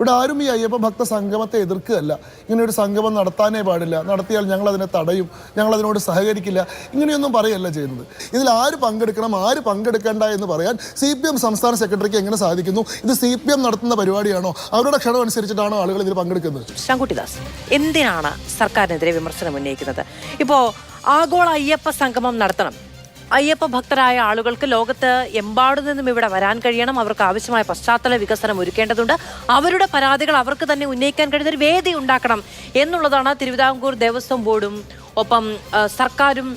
ഇവിടെ ആരും ഈ അയ്യപ്പ ഭക്ത സംഗമത്തെ എതിർക്കുകയല്ല. ഇങ്ങനെ ഒരു സംഗമം നടത്താനേ പാടില്ല. നടത്തിയാൽ ഞങ്ങൾ അതിനെ തടയും. ഞങ്ങൾ അതിനോട് സഹകരിക്കില്ല. ഇങ്ങനെയൊന്നും പറയല്ല ചെയ്യുന്നത്. ഇതിൽ ആര് പങ്കെടുക്കണം ആര് പങ്കെടുക്കേണ്ട എന്ന് പറയാൻ സി പി എം സംസ്ഥാന സെക്രട്ടറിക്ക് എങ്ങനെ സാധിക്കുന്നു? ഇത് സി പി എം നടത്തുന്ന പരിപാടിയാണോ? അവരുടെ ക്ഷണം അനുസരിച്ചിട്ടാണോ ആളുകൾ ഇതിൽ പങ്കെടുക്കുന്നത്? ശങ്കുട്ടിദാസ് എന്തിനാണ് സർക്കാരിനെതിരെ വിമർശനം ഉന്നയിക്കുന്നത്? ഇപ്പോ ആഗോള അയ്യപ്പ സംഗമം നടത്തണം. അയ്യപ്പ ഭക്തരായ ആളുകൾക്ക് ലോകത്ത് എമ്പാടു നിന്നും ഇവിടെ വരാൻ കഴിയണം. അവർക്ക് ആവശ്യമായ പശ്ചാത്തല വികസനം ഒരുക്കേണ്ടതുണ്ട്. അവരുടെ പരാതികൾ അവർക്ക് തന്നെ ഉന്നയിക്കാൻ കഴിയുന്ന ഒരു വേദി ഉണ്ടാക്കണം എന്നുള്ളതാണ് തിരുവിതാംകൂർ ദേവസ്വം ബോർഡും ഒപ്പം സർക്കാരും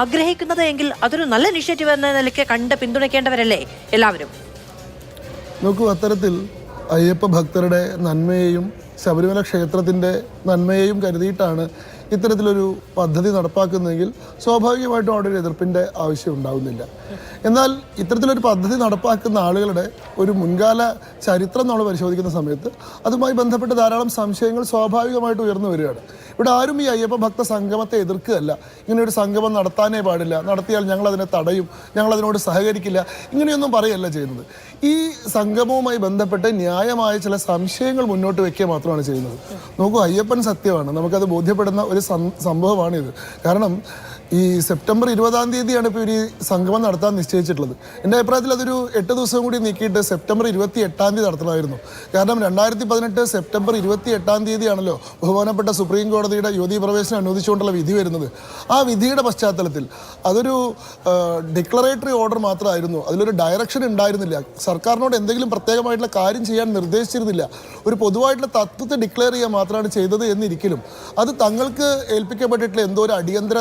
ആഗ്രഹിക്കുന്നത് എങ്കിൽ അതൊരു നല്ല ഇനിഷ്യേറ്റീവ് എന്ന നിലയ്ക്ക് കണ്ട് പിന്തുണയ്ക്കേണ്ടവരല്ലേ എല്ലാവരും? നോക്കൂ അത്തരത്തിൽ അയ്യപ്പ ഭക്തരുടെ നന്മയെയും ശബരിമല ക്ഷേത്രത്തിന്റെ നന്മയെയും കരുതിയിട്ടാണ് ഇത്തരത്തിലൊരു പദ്ധതി നടപ്പാക്കുന്നതെങ്കിൽ സ്വാഭാവികമായിട്ടും അവിടെ ഒരു എതിർപ്പിന്റെ ആവശ്യം ഉണ്ടാവുന്നില്ല. എന്നാൽ ഇത്തരത്തിലൊരു പദ്ധതി നടപ്പാക്കുന്ന ആളുകളുടെ ഒരു മുൻകാല ചരിത്രം നമ്മൾ പരിശോധിക്കുന്ന സമയത്ത് അതുമായി ബന്ധപ്പെട്ട് ധാരാളം സംശയങ്ങൾ സ്വാഭാവികമായിട്ട് ഉയർന്നു വരികയാണ്. ഇവിടെ ആരും ഈ അയ്യപ്പ ഭക്ത സംഗമത്തെ എതിർക്കുകയല്ല. ഇങ്ങനെ ഒരു സംഗമം നടത്താനേ പാടില്ല. നടത്തിയാൽ ഞങ്ങൾ അതിനെ തടയും. ഞങ്ങൾ അതിനോട് സഹകരിക്കില്ല. ഇങ്ങനെയൊന്നും പറയല്ല ചെയ്യുന്നത്. ഈ സംഗമവുമായി ബന്ധപ്പെട്ട് ന്യായമായ ചില സംശയങ്ങൾ മുന്നോട്ട് വെക്കുക മാത്രമാണ് ചെയ്യുന്നത്. നോക്കൂ അയ്യപ്പൻ സത്യമാണ്. നമുക്കത് ബോധ്യപ്പെടുന്ന ഒരു സംഭവമാണിത്. കാരണം ഈ സെപ്റ്റംബർ ഇരുപതാം തീയതിയാണ് ഇപ്പോൾ ഈ സംഗമം നടത്താൻ നിശ്ചയിച്ചിട്ടുള്ളത്. എന്റെ അഭിപ്രായത്തിൽ അതൊരു എട്ട് ദിവസം കൂടി നീക്കിയിട്ട് സെപ്റ്റംബർ ഇരുപത്തി എട്ടാം തീയതി നടത്തണമായിരുന്നു. കാരണം രണ്ടായിരത്തി പതിനെട്ട് സെപ്റ്റംബർ ഇരുപത്തി എട്ടാം തീയതിയാണല്ലോ ബഹുമാനപ്പെട്ട സുപ്രീം കോടതിയുടെ യുവതി പ്രവേശനം അനുവദിച്ചുകൊണ്ടുള്ള വിധി വരുന്നത്. ആ വിധിയുടെ പശ്ചാത്തലത്തിൽ അതൊരു ഡിക്ലറേറ്ററി ഓർഡർ മാത്രമായിരുന്നു. അതിലൊരു ഡയറക്ഷൻ ഉണ്ടായിരുന്നില്ല. സർക്കാരിനോട് എന്തെങ്കിലും പ്രത്യേകമായിട്ടുള്ള കാര്യം ചെയ്യാൻ നിർദ്ദേശിച്ചിരുന്നില്ല. ഒരു പൊതുവായിട്ടുള്ള തത്വത്തെ ഡിക്ലെയർ ചെയ്യുക മാത്രമാണ് ചെയ്തത് എന്നിരിക്കലും അത് തങ്ങൾക്ക് ഏൽപ്പിക്കപ്പെട്ടിട്ടുള്ള എന്തോ ഒരു അടിയന്തര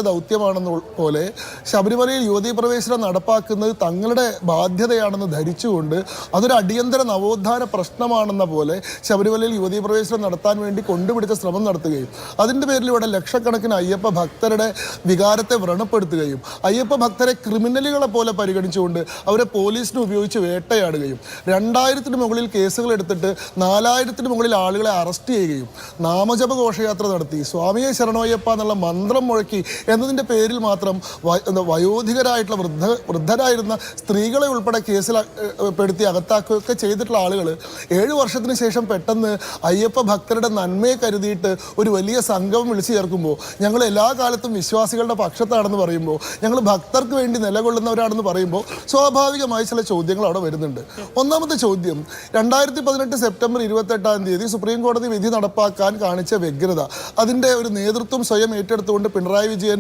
ദൗത്യമാണെന്ന പോലെ ശബരിമലയിൽ യുവതീ പ്രവേശനം നടപ്പാക്കുന്നത് തങ്ങളുടെ ബാധ്യതയാണെന്ന് ധരിച്ചുകൊണ്ട് അതൊരു അടിയന്തര നവോത്ഥാന പ്രശ്നമാണെന്ന പോലെ ശബരിമലയിൽ യുവതീ പ്രവേശനം നടത്താൻ വേണ്ടി കൊണ്ടുപിടിച്ച ശ്രമം നടത്തുകയും അതിന്റെ പേരിൽ ഇവിടെ ലക്ഷക്കണക്കിന് അയ്യപ്പ ഭക്തരുടെ വികാരത്തെ വ്രണപ്പെടുത്തുകയും അയ്യപ്പ ഭക്തരെ ക്രിമിനലുകളെ പോലെ പരിഗണിച്ചുകൊണ്ട് അവരെ പോലീസിന് ഉപയോഗിച്ച് വേട്ടയാടുകയും രണ്ടായിരത്തിന് മുകളിൽ കേസുകൾ എടുത്തിട്ട് നാലായിരത്തിന് മുകളിൽ ആളുകളെ അറസ്റ്റ് ചെയ്യുകയും നാമജപ ഘോഷയാത്ര നടത്തി സ്വാമിയെ ശരണോയ്യപ്പ എന്നുള്ള മന്ത്രം മുഴക്കി എന്നതിന്റെ പേരിൽ മാത്രം വയോധികരായിട്ടുള്ള വൃദ്ധ വൃദ്ധരായിരുന്ന സ്ത്രീകളെ ഉൾപ്പെടെ കേസിൽ പെടുത്തി അകത്താക്കുകയൊക്കെ ചെയ്തിട്ടുള്ള ആളുകൾ ഏഴ് വർഷത്തിന് ശേഷം പെട്ടെന്ന് അയ്യപ്പ ഭക്തരുടെ നന്മയെ കരുതിയിട്ട് ഒരു വലിയ സംഘം വിളിച്ചു ചേർക്കുമ്പോൾ ഞങ്ങൾ എല്ലാ കാലത്തും വിശ്വാസികളുടെ പക്ഷത്താണെന്ന് പറയുമ്പോൾ ഞങ്ങൾ ഭക്തർക്ക് വേണ്ടി നിലകൊള്ളുന്നവരാണെന്ന് പറയുമ്പോൾ സ്വാഭാവികമായി ചില ചോദ്യങ്ങൾ അവിടെ വരുന്നുണ്ട്. ഒന്നാമത്തെ ചോദ്യം രണ്ടായിരത്തി പതിനെട്ട് സെപ്റ്റംബർ ഇരുപത്തെട്ടാം തീയതി സുപ്രീം കോടതി വിധി നടപ്പാക്കാൻ കാണിച്ച വ്യഗ്രത അതിന്റെ ഒരു നേതൃത്വം സ്വയം ഏറ്റെടുത്തുകൊണ്ട് പിണറായി വിജയൻ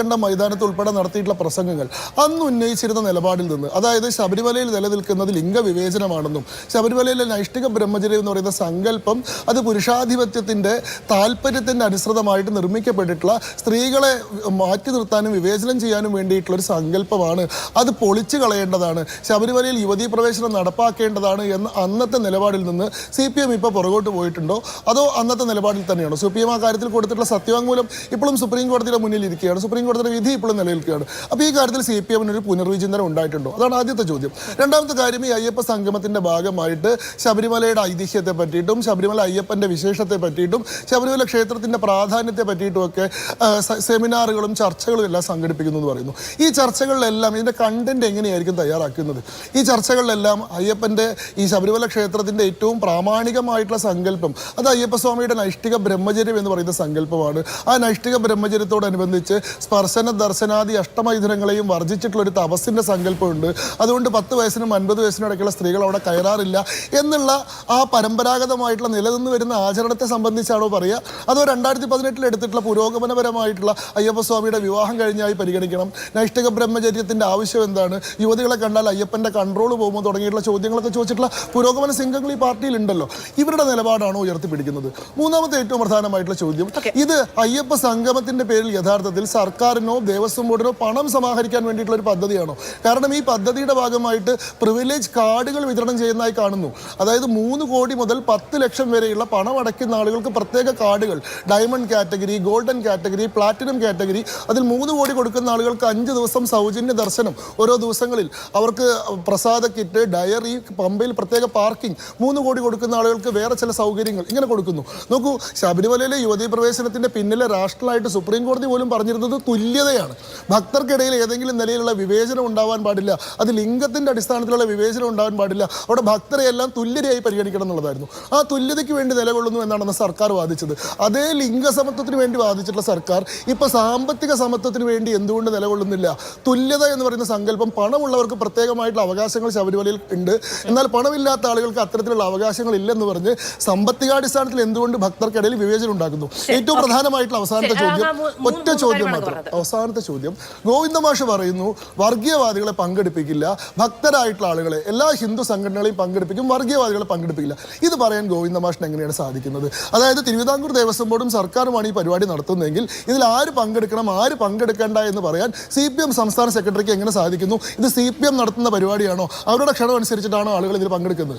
പുത്തരിക്കണ്ടം മൈതാനത്ത് ഉൾപ്പെടെ നടത്തിയിട്ടുള്ള പ്രസംഗങ്ങൾ അന്ന് ഉന്നയിച്ചിരുന്ന നിലപാടിൽ നിന്ന്. അതായത് ശബരിമലയിൽ നിലനിൽക്കുന്നത് ലിംഗവിവേചനമാണെന്നും ശബരിമലയിലെ നൈഷ്ഠിക ബ്രഹ്മചര്യം എന്ന് പറയുന്ന സങ്കല്പം അത് പുരുഷാധിപത്യത്തിന്റെ താല്പര്യത്തിന്റെ അനുസൃതമായിട്ട് നിർമ്മിക്കപ്പെട്ടിട്ടുള്ള സ്ത്രീകളെ മാറ്റി നിർത്താനും വിവേചനം ചെയ്യാനും വേണ്ടിയിട്ടുള്ള ഒരു സങ്കല്പമാണ്. അത് പൊളിച്ചു കളയേണ്ടതാണ്. ശബരിമലയിൽ യുവതീ പ്രവേശനം നടപ്പാക്കേണ്ടതാണ് എന്ന അന്നത്തെ നിലപാടിൽ നിന്ന് സി പി എം ഇപ്പോൾ പുറകോട്ട് പോയിട്ടുണ്ടോ? അതോ അന്നത്തെ നിലപാടിൽ തന്നെയാണോ? സി പി എം ആ കാര്യത്തിൽ കൊടുത്തിട്ടുള്ള സത്യവാങ്മൂലം ഇപ്പോഴും സുപ്രീം കോടതിയുടെ മുന്നിൽ ഇരിക്കുകയാണ്. സുപ്രീം കോടതിയുടെ വിധി ഇപ്പോഴും നിലനിൽക്കുകയാണ്. അപ്പോൾ ഈ കാര്യത്തിൽ സി പി എമ്മിന് ഒരു പുനർവിചിന്തനം ഉണ്ടായിട്ടുണ്ടോ? അതാണ് ആദ്യത്തെ ചോദ്യം. രണ്ടാമത്തെ കാര്യം ഈ അയ്യപ്പ സംഗമത്തിന്റെ ഭാഗമായിട്ട് ശബരിമലയുടെ ഐതിഹ്യത്തെ പറ്റിയിട്ടും ശബരിമല അയ്യപ്പന്റെ വിശേഷത്തെ പറ്റിയിട്ടും ശബരിമല ക്ഷേത്രത്തിന്റെ പ്രാധാന്യത്തെ പറ്റിയിട്ടും ഒക്കെ ആ, സ- സെമിനാറുകളും ചർച്ചകളും എല്ലാം സംഘടിപ്പിക്കുന്നു എന്ന് പറയുന്നു. ഈ ചർച്ചകളിലെല്ലാം ഇതിന്റെ കണ്ടന്റ് എങ്ങനെയായിരിക്കും തയ്യാറാക്കുന്നത്? ഈ ചർച്ചകളിലെല്ലാം അയ്യപ്പന്റെ ഈ ശബരിമല ക്ഷേത്രത്തിന്റെ ഏറ്റവും പ്രാമാണികമായിട്ടുള്ള സങ്കല്പം അത് അയ്യപ്പസ്വാമിയുടെ നൈഷ്ഠിക ബ്രഹ്മചര്യം എന്ന് പറയുന്ന സങ്കല്പമാണ്. ആ നൈഷ്ഠിക ബ്രഹ്മചര്യത്തോടനുബന്ധിച്ച് സ്പർശന ദർശനാദി അഷ്ടമൈഥുനങ്ങളെയും വർജിച്ചിട്ടുള്ള ഒരു തപസ്സിന്റെ സങ്കല്പമുണ്ട്. അതുകൊണ്ട് പത്ത് വയസ്സിനും അൻപത് വയസ്സിനും ഇടയ്ക്കുള്ള സ്ത്രീകൾ അവിടെ കയറാറില്ല എന്നുള്ള ആ പരമ്പരാഗതമായിട്ടുള്ള നിലനിന്ന് വരുന്ന ആചരണത്തെ സംബന്ധിച്ചാണോ പറയുക? അതോ രണ്ടായിരത്തി പതിനെട്ടിൽ എടുത്തിട്ടുള്ള പുരോഗമനപരമായിട്ടുള്ള അയ്യപ്പസ്വാമിയുടെ വിവാഹം കഴിഞ്ഞായി പരിഗണിക്കണം? നൈഷ്ഠിക ബ്രഹ്മചര്യത്തിന്റെ ആവശ്യം എന്താണ്? യുവതികളെ കണ്ടാൽ അയ്യപ്പന്റെ കൺട്രോൾ പോകുമ്പോൾ തുടങ്ങിയിട്ടുള്ള ചോദ്യങ്ങളൊക്കെ ചോദിച്ചിട്ടുള്ള പുരോഗമന സംഘങ്ങൾ ഈ പാർട്ടിയിൽ ഉണ്ടല്ലോ. ഇവരുടെ നിലപാടാണോ ഉയർത്തിപ്പിടിക്കുന്നത്? മൂന്നാമത്തെ ഏറ്റവും പ്രധാനമായിട്ടുള്ള ചോദ്യം. ഇത് അയ്യപ്പ സംഗമത്തിന്റെ പേരിൽ യഥാർത്ഥത്തിൽ സർക്കാരിനോ ദേവസ്വം ബോർഡിനോ പണം സമാഹരിക്കാൻ വേണ്ടിയിട്ടുള്ള ഒരു പദ്ധതിയാണോ? കാരണം ഈ പദ്ധതിയുടെ ഭാഗമായിട്ട് പ്രിവിലേജ് കാർഡുകൾ വിതരണം ചെയ്യുന്നതായി കാണുന്നു. അതായത് മൂന്ന് കോടി മുതൽ പത്ത് ലക്ഷം വരെയുള്ള പണം അടയ്ക്കുന്ന ആളുകൾക്ക് പ്രത്യേക കാർഡുകൾ diamond category golden category platinum category അതിൽ മൂന്ന് കോടി കൊടുക്കുന്ന ആളുകൾക്ക് അഞ്ച് ദിവസം സൗജന്യ ദർശനം ഓരോ ദിവസങ്ങളിൽ. അവർക്ക് പ്രസാദ കിറ്റ് ഡയറി പമ്പയിൽ പ്രത്യേക പാർക്കിംഗ് മൂന്ന് കോടി കൊടുക്കുന്ന ആളുകൾക്ക് വേറെ ചില സൗകര്യങ്ങൾ ഇങ്ങനെ കൊടുക്കുന്നു. നോക്കൂ ശബരിമലയിലെ യുവതീ പ്രവേശനത്തിന്റെ പിന്നിലെ രാഷ്ട്രമായിട്ട് സുപ്രീം കോടതി പോലും പറഞ്ഞിരുന്നത് തുല്യതയാണ്. ഭക്തർക്കിടയിൽ ഏതെങ്കിലും നിലയിലുള്ള വിവേചനം ഉണ്ടാവാൻ പാടില്ല അത് ലിംഗത്തിന്റെ അടിസ്ഥാനത്തിലുള്ള വിവേചനം ഉണ്ടാവാൻ പാടില്ല അവിടെ ഭക്തരെ എല്ലാം തുല്യരായി പരിഗണിക്കണം എന്നുള്ളതായിരുന്നു. ആ തുല്യതയ്ക്ക് വേണ്ടി നിലകൊള്ളുന്നു എന്നാണ് സർക്കാർ വാദിച്ചത്. അതേ ലിംഗസമത്വത്തിന് വേണ്ടി വാദിച്ചിട്ടുള്ള സർക്കാർ ഇപ്പോൾ സാമ്പത്തിക സമത്വത്തിന് വേണ്ടി എന്തുകൊണ്ട് നിലകൊള്ളുന്നില്ല? തുല്യത എന്ന് പറയുന്ന സങ്കല്പം പണമുള്ളവർക്ക് പ്രത്യേകമായിട്ടുള്ള അവകാശങ്ങൾ ശബരിമലയിൽ ഉണ്ട്. എന്നാൽ പണമില്ലാത്ത ആളുകൾക്ക് അത്തരത്തിലുള്ള അവകാശങ്ങൾ ഇല്ലെന്ന് പറഞ്ഞ് സാമ്പത്തികാടിസ്ഥാനത്തിൽ എന്തുകൊണ്ട് ഭക്തർക്കിടയിൽ വിവേചനം ഉണ്ടാക്കുന്നു? ഏറ്റവും പ്രധാനമായിട്ടുള്ള അവസാനത്തെ ചോദ്യം ഒറ്റ ചോദ്യം മാത്രം. അവസാനത്തെ ചോദ്യം. ഗോവിന്ദമാഷ് പറയുന്നു വർഗീയവാദികളെ പങ്കെടുപ്പിക്കില്ല. ഭക്തരായിട്ടുള്ള ആളുകളെ എല്ലാ ഹിന്ദു സംഘടനകളെയും പങ്കെടുപ്പിക്കും വർഗീയവാദികളെ പങ്കെടുപ്പിക്കില്ല. ഇത് പറയാൻ ഗോവിന്ദമാഷിന് എങ്ങനെയാണ് സാധിക്കുന്നത്? അതായത് തിരുവിതാംകൂർ ദേവസ്വം ബോർഡും സർക്കാരുമാണ് ഈ പരിപാടി നടത്തുന്നതെങ്കിൽ ഇതിൽ ആര് പങ്കെടുക്കണം ആര് പങ്കെടുക്കേണ്ട എന്ന് പറയാൻ സി പി എം സംസ്ഥാന സെക്രട്ടറിക്ക് എങ്ങനെ സാധിക്കുന്നു? ഇത് സി പി എം നടത്തുന്ന പരിപാടിയാണോ? അവരുടെ ക്ഷണം അനുസരിച്ചിട്ടാണോ ആളുകൾ ഇതിൽ പങ്കെടുക്കുന്നത്?